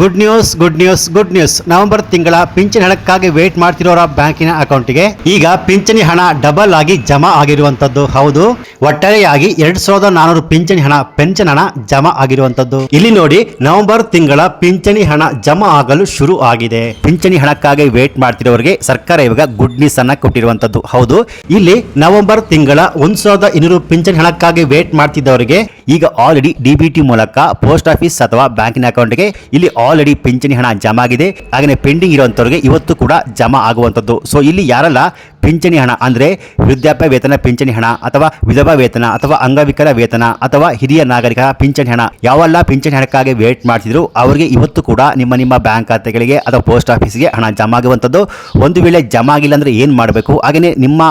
Good news good news good news November ತಿಂಗಳ ಪಿಂಚಣಿ ಹಣಕ್ಕಾಗಿ ವೇಟ್ ಮಾಡ್ತಿರೋರ ಬ್ಯಾಂಕಿನ ಅಕೌಂಟ್ಗೆ ಈಗ ಪಿಂಚಣಿ ಹಣ ಡಬಲ್ ಆಗಿ ಜಮಾ ಆಗಿರುವಂತದ್ದು ಹೌದು. ಒಟ್ಟಾರೆಯಾಗಿ ಎರಡ್ ಸಾವಿರದ ನಾನೂರು ಪಿಂಚಣಿ ಹಣ ಪೆನ್ಷನ್ ಹಣ ಜಮಾ ಆಗಿರುವಂತದ್ದು. ಇಲ್ಲಿ ನೋಡಿ ನವೆಂಬರ್ ತಿಂಗಳ ಪಿಂಚಣಿ ಹಣ ಜಮಾ ಆಗಲು ಶುರು ಆಗಿದೆ. ಪಿಂಚಣಿ ಹಣಕ್ಕಾಗಿ ವೇಟ್ ಮಾಡ್ತಿರೋರಿಗೆ ಸರ್ಕಾರ ಇವಾಗ ಗುಡ್ ನ್ಯೂಸ್ ಅನ್ನ ಕೊಟ್ಟಿರುವಂತದ್ದು ಹೌದು. ಇಲ್ಲಿ ನವೆಂಬರ್ ತಿಂಗಳ ಒಂದ್ ಸಾವಿರದ ಇನ್ನೂರು ಪಿಂಚಣಿ ಹಣಕ್ಕಾಗಿ ವೇಟ್ ಮಾಡ್ತಿದ್ದವರಿಗೆ ಈಗ ಆಲ್ರೆಡಿ ಡಿಬಿಟಿ ಮೂಲಕ ಪೋಸ್ಟ್ ಆಫೀಸ್ ಅಥವಾ ಬ್ಯಾಂಕಿನ ಅಕೌಂಟ್ಗೆ ಇಲ್ಲಿ ಆಲ್ರೆಡಿ ಪಿಂಚಣಿ ಹಣ ಜಮಾ ಆಗಿದೆ ಹಾಗೆ ಪೆಂಡಿಂಗ್ ಇರುವಂತವರಿಗೆ ಇವತ್ತು ಕೂಡ ಜಮಾ ಆಗುವಂತದ್ದು ಸೊ ಇಲ್ಲಿ ಯಾರೆಲ್ಲ ಪಿಂಚಣಿ ಹಣ ಅಂದ್ರೆ ವೃದ್ಧಾಪ್ಯ ವೇತನ ಪಿಂಚಣಿ ಹಣ ಅಥವಾ ವಿಧವಾ ವೇತನ ಅಥವಾ ಅಂಗವಿಕಲ ವೇತನ ಅಥವಾ ಹಿರಿಯ ನಾಗರಿಕರ ಪಿಂಚಣಿ ಹಣ ಯಾವೆಲ್ಲ ಪಿಂಚಣಿ ಹಣಕ್ಕಾಗಿ ವೇಟ್ ಮಾಡ್ತಿದ್ರು, ಅವರಿಗೆ ಇವತ್ತು ಕೂಡ ನಿಮ್ಮ ನಿಮ್ಮ ಬ್ಯಾಂಕ್ ಖಾತೆಗಳಿಗೆ ಅಥವಾ ಪೋಸ್ಟ್ ಆಫೀಸ್ಗೆ ಹಣ ಜಮಾ ಆಗುವಂಥದ್ದು. ಒಂದು ವೇಳೆ ಜಮಾ ಆಗಿಲ್ಲ ಅಂದ್ರೆ ಏನು ಮಾಡಬೇಕು? ಹಾಗೆಯೇ ನಿಮ್ಮ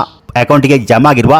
ಅಕೌಂಟ್ಗೆ ಜಮಾ ಆಗಿರುವ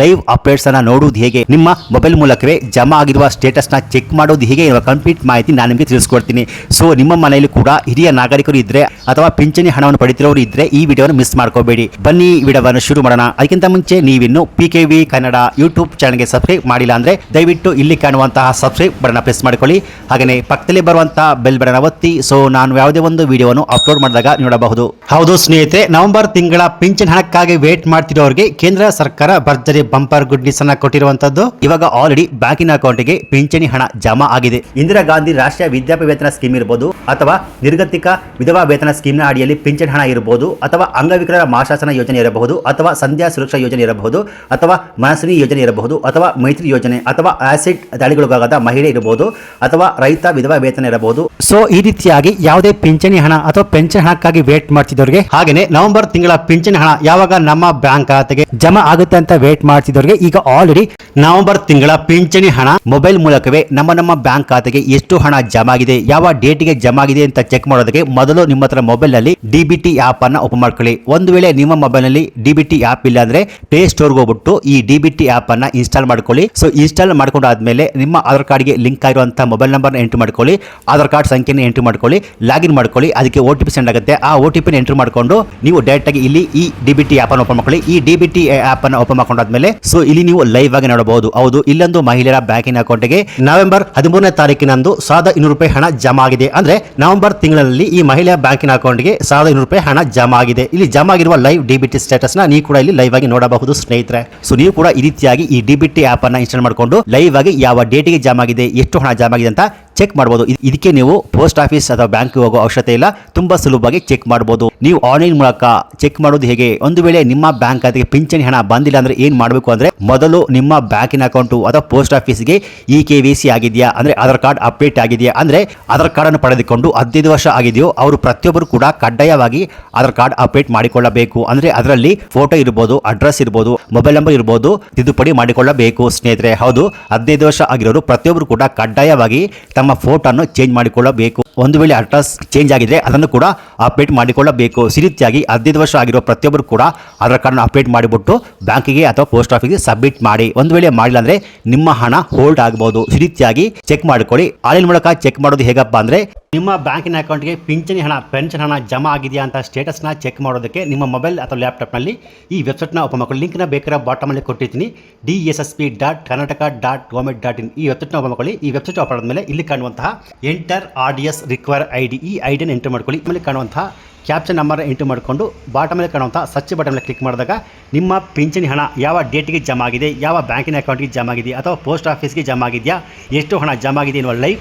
ಲೈವ್ ಅಪ್ಡೇಟ್ಸ್ ಅನ್ನ ನೋಡುವುದು ಹೇಗೆ? ನಿಮ್ಮ ಮೊಬೈಲ್ ಮೂಲಕವೇ ಜಮಾ ಆಗಿರುವ ಸ್ಟೇಟಸ್ನ ಚೆಕ್ ಮಾಡೋದು ಹೇಗೆ ಇರುವ ಕಂಪ್ಲೀಟ್ ಮಾಹಿತಿ ನಾನು ನಿಮಗೆ ತಿಳಿಸ್ಕೊಡ್ತೀನಿ. ಸೊ ನಿಮ್ಮ ಮನೆಯಲ್ಲಿ ಕೂಡ ಹಿರಿಯ ನಾಗರಿಕರು ಇದ್ರೆ ಅಥವಾ ಪಿಂಚಣಿ ಹಣವನ್ನು ಪಡಿತಿರೋರು ಇದ್ರೆ ಈ ವಿಡಿಯೋವನ್ನು ಮಿಸ್ ಮಾಡ್ಕೋಬೇಡಿ. ಬನ್ನಿ ವಿಡಿಯೋವನ್ನು ಶುರು ಮಾಡೋಣ. ಅದಕ್ಕಿಂತ ಮುಂಚೆ ನೀವಿನ್ನು P K V Kannada YouTube ಚಾನಲ್ಗೆ ಸಬ್ಸ್ಕ್ರೈಬ್ ಮಾಡಿಲ್ಲ ಅಂದ್ರೆ ದಯವಿಟ್ಟು ಇಲ್ಲಿ ಕಾಣುವಂತಹ ಸಬ್ಸ್ಕ್ರೈಬ್ ಬಟನ್ ಪ್ರೆಸ್ ಮಾಡ್ಕೊಳ್ಳಿ. ಹಾಗೆಯೇ ಪಕ್ಕದಲ್ಲಿ ಬರುವಂತಹ ಬೆಲ್ ಬಟನ್ ಒತ್ತಿ. ಸೊ ನಾನು ಯಾವುದೇ ಒಂದು ವಿಡಿಯೋವನ್ನು ಅಪ್ಲೋಡ್ ಮಾಡಿದಾಗ ನೋಡಬಹುದು. ಹೌದು ಸ್ನೇಹಿತರೆ, ನವೆಂಬರ್ ತಿಂಗಳ ಪಿಂಚಣಿ ಹಣಕ್ಕಾಗಿ ವೇಟ್ ಮಾಡ್ತಿರೋರಿಗೆ ಕೇಂದ್ರ ಸರ್ಕಾರ ಭರ್ಜರಿ ಬಂಪರ್ ಗುಡ್ ನ್ಯೂಸ್ ಅನ್ನ ಕೊಟ್ಟಿರುವಂತದ್ದು. ಇವಾಗ ಆಲ್ರೆಡಿ ಬ್ಯಾಂಕಿನ ಅಕೌಂಟ್ಗೆ ಪಿಂಚಣಿ ಹಣ ಜಮಾ ಆಗಿದೆ. ಇಂದಿರಾ ಗಾಂಧಿ ರಾಷ್ಟ್ರೀಯ ವಿದ್ಯಾಪಿ ವೇತನ ಸ್ಕೀಮ್ ಇರಬಹುದು ಅಥವಾ ನಿರ್ಗತಿಕ ವಿಧವಾ ವೇತನ ಸ್ಕೀಮ್ನ ಅಡಿಯಲ್ಲಿ ಪಿಂಚಣಿ ಹಣ ಇರಬಹುದು ಅಥವಾ ಅಂಗವಿಕಲರ ಮಾಶಾಸನ ಯೋಜನೆ ಇರಬಹುದು, ಅಥವಾ ಸಂಧ್ಯಾ ಸುರಕ್ಷಾ ಯೋಜನೆ ಇರಬಹುದು, ಅಥವಾ ಮನಸ್ವಿನಿ ಯೋಜನೆ ಇರಬಹುದು, ಅಥವಾ ಮೈತ್ರಿ ಯೋಜನೆ, ಅಥವಾ ಆಸಿಡ್ ದಾಳಿಗೊಳಗಾದ ಮಹಿಳೆ ಇರಬಹುದು, ಅಥವಾ ರೈತ ವಿಧವಾ ವೇತನ ಇರಬಹುದು. ಸೊ ಈ ರೀತಿಯಾಗಿ ಯಾವುದೇ ಪಿಂಚಣಿ ಹಣ ಅಥವಾ ಪೆನ್ಷನ್ ಹಣಕ್ಕಾಗಿ ವೇಟ್ ಮಾಡ್ತಿದ್ದವರಿಗೆ ಹಾಗೆಯೇ ನವೆಂಬರ್ ತಿಂಗಳ ಪಿಂಚಣಿ ಹಣ ಯಾವಾಗ ನಮ್ಮ ಬ್ಯಾಂಕ್ ಖಾತೆಗೆ ಜಮಾ ಆಗುತ್ತೆ ಅಂತ ವೇಟ್ ಮಾಡ್ತಿದ್ದವರಿಗೆ ಈಗ ಆಲ್ರೆಡಿ ನವೆಂಬರ್ ತಿಂಗಳ ಪಿಂಚಣಿ ಹಣ ಮೊಬೈಲ್ ಮೂಲಕವೇ ನಮ್ಮ ನಮ್ಮ ಬ್ಯಾಂಕ್ ಖಾತೆಗೆ ಎಷ್ಟು ಹಣ ಜಮಾ ಆಗಿದೆ, ಯಾವ ಡೇಟ್ಗೆ ಜಮಾ ಆಗಿದೆ ಅಂತ ಚೆಕ್ ಮಾಡೋದಕ್ಕೆ ಮೊದಲು ನಿಮ್ಮ ಹತ್ರ ಮೊಬೈಲ್ನಲ್ಲಿ ಡಿಬಿಟಿ ಆಪ್ ಅನ್ನ ಓಪನ್ ಮಾಡ್ಕೊಳ್ಳಿ. ಒಂದು ವೇಳೆ ನಿಮ್ಮ ಮೊಬೈಲ್ನಲ್ಲಿ ಡಿಬಿಟಿ ಆಪ್ ಇಲ್ಲ ಅಂದ್ರೆ ಪ್ಲೇ ಸ್ಟೋರ್ಗೆ ಹೋಗ್ಬಿಟ್ಟು ಈ ಡಿಬಿಟಿ ಆಪ್ ಅನ್ನ ಇನ್ಸ್ಟಾಲ್ ಮಾಡ್ಕೊಳ್ಳಿ. ಸೊ ಇನ್ಸ್ಟಾಲ್ ಮಾಡ್ಕೊಂಡಾದ್ಮೇಲೆ ನಿಮ್ಮ ಆಧಾರ್ ಕಾರ್ಡ್ಗೆ ಲಿಂಕ್ ಆಗಿರುವಂತಹ ಮೊಬೈಲ್ ನಂಬರ್ನ ಎಂಟ್ರಿ ಮಾಡ್ಕೊಳ್ಳಿ. ಆಧಾರ್ ಕಾರ್ಡ್ ಸಂಖ್ಯೆನ ಎಂಟ್ರಿ ಮಾಡ್ಕೊಳ್ಳಿ ಲಾಗಿನ್ ಮಾಡ್ಕೊಳ್ಳಿ, ಅದಕ್ಕೆ ಒ ಟಿ ಸೆಂಡ್ ಆಗುತ್ತೆ. ಆ ಒ ಟಿ ಪಿನ ಎಂಟ್ರಿ ಮಾಡ್ಕೊಂಡು ನೀವು ಡೈರೆಕ್ಟ್ ಆಗಿ ಇಲ್ಲಿ ಈ ಡಿಬಿಟಿ ಆಪ್ ಅನ್ನು ಓಪನ್ ಮಾಡ್ಕೊಳ್ಳಿ. ಈ ಡಿಬಿಟಿ ಆಪ್ ಅನ್ನು ಓಪನ್ ಮಾಡ್ಕೊಂಡಾದ್ಮೇಲೆ ಸೊ ಇಲ್ಲಿ ನೀವು ಲೈವ್ ಆಗಿ ನೋಡಬಹುದು. ಹೌದು, ಇಲ್ಲೊಂದು ಮಹಿಳೆಯರ ಬ್ಯಾಂಕಿನ ಅಕೌಂಟ್ಗೆ ನವೆಂಬರ್ ಹದಿಮೂರನೇ ತಾರೀಕಿನಂದು ಸಾವಿರದ ಇನ್ನೂರು ರೂಪಾಯಿ ಹಣ ಜಮಾ ಆಗಿದೆ. ಅಂದ್ರೆ ನವೆಂಬರ್ ತಿಂಗಳಲ್ಲಿ ಈ ಮಹಿಳೆಯ ಬ್ಯಾಂಕಿನ ಅಕೌಂಟ್ಗೆ ಸಾವಿರದ ಇನ್ನೂರು ರೂಪಾಯಿ ಹಣ ಜಮಾ ಆಗಿದೆ. ಇಲ್ಲಿ ಜಮಾ ಆಗಿರುವ ಲೈವ್ ಡಿಬಿಟಿ ಸ್ಟೇಟಸ್ನ ನೀವು ಕೂಡ ಇಲ್ಲಿ ಲೈವ್ ಆಗಿ ನೋಡಬಹುದು ಸ್ನೇಹಿತರೆ. ಸೊ ನೀವು ಕೂಡ ಈ ರೀತಿಯಾಗಿ ಈ ಡಿಬಿಟಿ ಆಪ್ ಅನ್ನ ಇನ್ಸ್ಟಾಲ್ ಮಾಡಿಕೊಂಡು ಲೈವ್ ಆಗಿ ಯಾವ ಡೇಟಿಗೆ ಜಮಾ ಆಗಿದೆ, ಎಷ್ಟು ಹಣ ಜಮಾ ಆಗಿದೆ ಅಂತ ಚೆಕ್ ಮಾಡಬಹುದು ಇದ್- ಇದಕ್ಕೆ ನೀವು ಪೋಸ್ಟ್ ಆಫೀಸ್ ಅಥವಾ ಬ್ಯಾಂಕ್ ಹೋಗೋ ಅವಶ್ಯಕತೆ ಇಲ್ಲ. ತುಂಬಾ ಸುಲಭವಾಗಿ ಚೆಕ್ ಮಾಡಬಹುದು ನೀವು ಆನ್ಲೈನ್ ಮೂಲಕ ಚೆಕ್ ಮಾಡೋದು ಹೇಗೆ? ಒಂದು ವೇಳೆ ನಿಮ್ಮ ಬ್ಯಾಂಕ್ ಖಾತೆಗೆ ಪಿಂಚಣಿ ಹಣ ಬಂದಿಲ್ಲ ಅಂದ್ರೆ ಏನ್ ಮಾಡಬೇಕು ಅಂದ್ರೆ ಮೊದಲು ನಿಮ್ಮ ಬ್ಯಾಂಕಿನ ಅಕೌಂಟ್ ಅಥವಾ ಪೋಸ್ಟ್ ಆಫೀಸ್ಗೆ ಇ ಕೆ ವಿ ಸಿ ಆಗಿದೆಯಾ? ಅಂದ್ರೆ ಆಧಾರ್ ಕಾರ್ಡ್ ಅಪ್ಡೇಟ್ ಆಗಿದೆಯಾ? ಅಂದ್ರೆ ಆಧಾರ್ ಕಾರ್ಡ್ ಅನ್ನು ಪಡೆದುಕೊಂಡು ಹದಿನೈದು ವರ್ಷ ಆಗಿದೆಯೋ, ಅವರು ಪ್ರತಿಯೊಬ್ಬರು ಕೂಡ ಕಡ್ಡಾಯವಾಗಿ ಆಧಾರ್ ಕಾರ್ಡ್ ಅಪ್ಡೇಟ್ ಮಾಡಿಕೊಳ್ಳಬೇಕು. ಅಂದ್ರೆ ಅದರಲ್ಲಿ ಫೋಟೋ ಇರ್ಬೋದು, ಅಡ್ರೆಸ್ ಇರ್ಬೋದು, ಮೊಬೈಲ್ ನಂಬರ್ ಇರ್ಬೋದು, ತಿದ್ದುಪಡಿ ಮಾಡಿಕೊಳ್ಳಬೇಕು ಸ್ನೇಹಿತರೆ. ಹೌದು, ಹದಿನೈದು ವರ್ಷ ಆಗಿರೋರು ಪ್ರತಿಯೊಬ್ಬರು ಕೂಡ ಕಡ್ಡಾಯವಾಗಿ ಫೋಟೋನ್ನು ಚೇಂಜ್ ಮಾಡಿಕೊಳ್ಳಬೇಕು. ಒಂದು ವೇಳೆ ಅಡ್ರೆಸ್ ಚೇಂಜ್ ಆಗಿದ್ರೆ ಅದನ್ನು ಕೂಡ ಅಪ್ಡೇಟ್ ಮಾಡಿಕೊಳ್ಳಬೇಕು. ಈ ರೀತಿಯಾಗಿ ಹದಿನೈದು ವರ್ಷ ಆಗಿರೋ ಪ್ರತಿಯೊಬ್ಬರು ಕೂಡ ಆಧಾರ್ ಕಾರ್ಡ್ನ ಅಪ್ಡೇಟ್ ಮಾಡಿಬಿಟ್ಟು ಬ್ಯಾಂಕಿಗೆ ಅಥವಾ ಪೋಸ್ಟ್ ಆಫೀಸ್ಗೆ ಸಬ್ಮಿಟ್ ಮಾಡಿ. ಒಂದು ವೇಳೆ ಮಾಡಿಲ್ಲ ಅಂದ್ರೆ ನಿಮ್ಮ ಹಣ ಹೋಲ್ಡ್ ಆಗಬಹುದು ಈ ರೀತಿಯಾಗಿ ಚೆಕ್ ಮಾಡಿಕೊಳ್ಳಿ. ಆನ್ಲೈನ್ ಮೂಲಕ ಚೆಕ್ ಮಾಡೋದು ಹೇಗಪ್ಪ ಅಂದ್ರೆ ನಿಮ್ಮ ಬ್ಯಾಂಕಿನ ಅಕೌಂಟ್ಗೆ ಪಿಂಚಣಿ ಹಣ, ಪೆನ್ಷನ್ ಹಣ ಜಮಾ ಆಗಿದೆಯಾ ಅಂತ ಸ್ಟೇಟಸ್ನ ಚೆಕ್ ಮಾಡೋದಕ್ಕೆ ನಿಮ್ಮ ಮೊಬೈಲ್ ಅಥವಾ ಲ್ಯಾಪ್ಟಾಪ್ನಲ್ಲಿ ಈ ವೆಬ್ಸೈಟ್ನ ಓಪನ್ ಮಾಡ್ಕೊಳ್ಳಿ ಲಿಂಕ್ನ ಬೇಕಾದ್ರೆ ಬಾಟಮಲ್ಲಿ ಕೊಟ್ಟಿದ್ದೀನಿ D S S P dot Karnataka dot government dot in ಈ ವೆಬ್ಸೈಟ್ನ ಓಪನ್ ಮಾಡ್ಕೊಳ್ಳಿ ಈ ವೆಬ್ಸೈಟ್ ಓಪನ್ ಆದಮೇಲೆ ಇಲ್ಲಿ ಕಾಣುವಂತಹ enter R D S require I D ಈ ಐ ಡಿಯನ್ನು ಎಂಟರ್ ಮಾಡ್ಕೊಳ್ಳಿ. ಆಮೇಲೆ ಕಾಣುವಂತಹ ಕ್ಯಾಪ್ಚನ್ ನಂಬರ್ ಎಂಟ್ರಿ ಮಾಡಿಕೊಂಡು ಬಾಟಮಲ್ಲಿ ಕಾಣುವಂಥ ಸ್ವಚ್ಛ ಬಟನ್ ಕ್ಲಿಕ್ ಮಾಡಿದಾಗ ನಿಮ್ಮ ಪಿಂಚಣಿ ಹಣ ಯಾವ ಡೇಟಿಗೆ ಜಮಾ ಆಗಿದೆ, ಯಾವ ಬ್ಯಾಂಕಿನ ಅಕೌಂಟ್ಗೆ ಜಮಾ ಆಗಿದೆ ಅಥವಾ ಪೋಸ್ಟ್ ಆಫೀಸ್ಗೆ ಜಮಾ ಆಗಿದೆಯಾ, ಎಷ್ಟು ಹಣ ಜಮಾ ಆಗಿದೆ ಎನ್ನುವ ಲೈವ್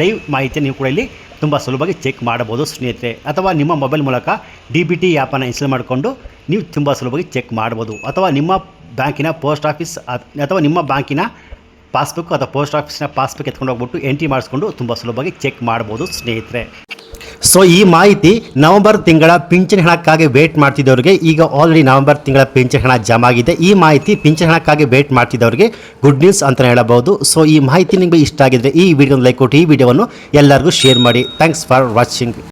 ಲೈವ್ ಮಾಹಿತಿ ನೀವು ಕೂಡ ಇಲ್ಲಿ ತುಂಬ ಸುಲಭವಾಗಿ ಚೆಕ್ ಮಾಡಬಹುದು ಸ್ನೇಹಿತರೆ. ಅಥವಾ ನಿಮ್ಮ ಮೊಬೈಲ್ ಮೂಲಕ ಡಿ ಬಿ ಟಿ ಆ್ಯಪನ್ನು ಇನ್ಸ್ಟಾಲ್ ಮಾಡಿಕೊಂಡು ನೀವು ತುಂಬ ಸುಲಭವಾಗಿ ಚೆಕ್ ಮಾಡ್ಬೋದು ಅಥವಾ ನಿಮ್ಮ ಬ್ಯಾಂಕಿನ ಪೋಸ್ಟ್ ಆಫೀಸ್ ಅಥವಾ ನಿಮ್ಮ ಬ್ಯಾಂಕಿನ ಪಾಸ್ಬುಕ್ ಅಥವಾ ಪೋಸ್ಟ್ ಆಫೀಸ್ನ ಪಾಸ್ಬುಕ್ ಎತ್ಕೊಂಡು ಹೋಗ್ಬಿಟ್ಟು ಎಂಟ್ರಿ ಮಾಡಿಸ್ಕೊಂಡು ತುಂಬ ಸುಲಭವಾಗಿ ಚೆಕ್ ಮಾಡ್ಬೋದು ಸ್ನೇಹಿತರೆ. ಸೊ ಈ ಮಾಹಿತಿ ನವೆಂಬರ್ ತಿಂಗಳ ಪಿಂಚಣಿ ಹಣಕ್ಕಾಗಿ ವೇಟ್ ಮಾಡ್ತಿದ್ದವರಿಗೆ, ಈಗ ಆಲ್ರೆಡಿ ನವೆಂಬರ್ ತಿಂಗಳ ಪಿಂಚಣಿ ಹಣ ಜಮಾ ಆಗಿದೆ. ಈ ಮಾಹಿತಿ ಪಿಂಚಣಿ ಹಣಕ್ಕಾಗಿ ವೇಟ್ ಮಾಡ್ತಿದ್ದವರಿಗೆ ಗುಡ್ ನ್ಯೂಸ್ ಅಂತ ಹೇಳಬಹುದು. ಸೊ ಈ ಮಾಹಿತಿ ನಿಮಗೆ ಇಷ್ಟ ಆಗಿದ್ರೆ ಈ ವಿಡಿಯೋ ಲೈಕ್ ಕೊಟ್ಟು, ಈ ವಿಡಿಯೋವನ್ನು ಎಲ್ಲರಿಗೂ ಶೇರ್ ಮಾಡಿ. Thanks for watching